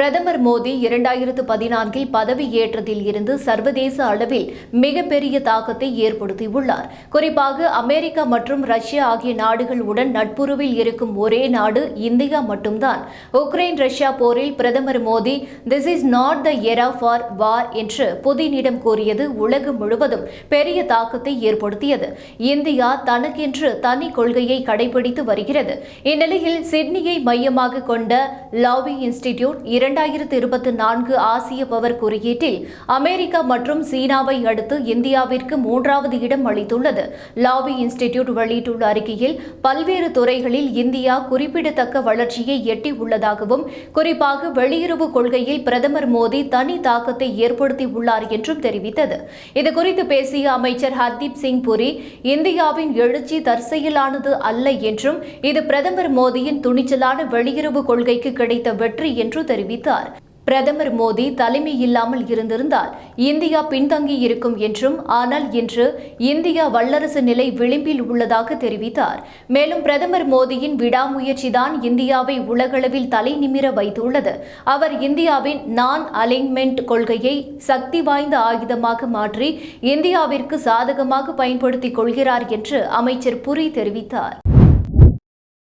பிரதமர் மோடி இரண்டாயிரத்து பதினான்கில் பதவியேற்றத்தில் இருந்து சர்வதேச அளவில் மிகப்பெரிய தாக்கத்தை ஏற்படுத்தியுள்ளார். குறிப்பாக அமெரிக்கா மற்றும் ரஷ்யா ஆகிய நாடுகளுடன் நட்புறவில் இருக்கும் ஒரே நாடு இந்தியா மட்டும்தான். உக்ரைன் ரஷ்யா போரில் பிரதமர் Modi this is not the era for war என்று புதினிடம் கூறியது உலகம் முழுவதும் பெரிய தாக்கத்தை ஏற்படுத்தியது. இந்தியா தனக்கென்று தனி கொள்கையை கடைபிடித்து வருகிறது. இந்நிலையில் சிட்னியை மையமாக கொண்ட லாவி இன்ஸ்டிடியூட் இரண்டாயிரத்து இருபத்தி நான்கு ஆசிய பவர் குறியீட்டில் அமெரிக்கா மற்றும் சீனாவை அடுத்து இந்தியாவிற்கு மூன்றாவது இடம் அளித்துள்ளது. லாபி இன்ஸ்டிடியூட் வெளியிட்டுள்ள அறிக்கையில் பல்வேறு துறைகளில் இந்தியா குறிப்பிடத்தக்க வளர்ச்சியை எட்டியுள்ளதாகவும் குறிப்பாக வெளியுறவு கொள்கையில் பிரதமர் மோடி தனி தாக்கத்தை ஏற்படுத்தியுள்ளார் என்றும் தெரிவித்தது. இதுகுறித்து பேசிய அமைச்சர் ஹர்தீப் சிங் புரி இந்தியாவின் எழுச்சி தற்செயலானது அல்ல என்றும் இது பிரதமர் மோடியின் துணிச்சலான வெளியுறவு கொள்கைக்கு கிடைத்த வெற்றி என்று தெரிவித்தார். தெரிவித்தார். பிரதமர் மோடி தலைமை இல்லாமல் இருந்திருந்தால் இந்தியா பின்தங்கி இருக்கும் என்றும் ஆனால் இன்று இந்தியா வல்லரசு நிலை விளிம்பில் உள்ளதாக தெரிவித்தார். மேலும் பிரதமர் மோடியின் விடாமுயற்சிதான் இந்தியாவை உலகளவில் தலை நிமிர வைத்துள்ளது. அவர் இந்தியாவின் நான் அலைன்மெண்ட் கொள்கையை சக்தி வாய்ந்த ஆயுதமாக மாற்றி இந்தியாவிற்கு சாதகமாக பயன்படுத்திக் கொள்கிறார் என்று அமைச்சர் புரி தெரிவித்தார்.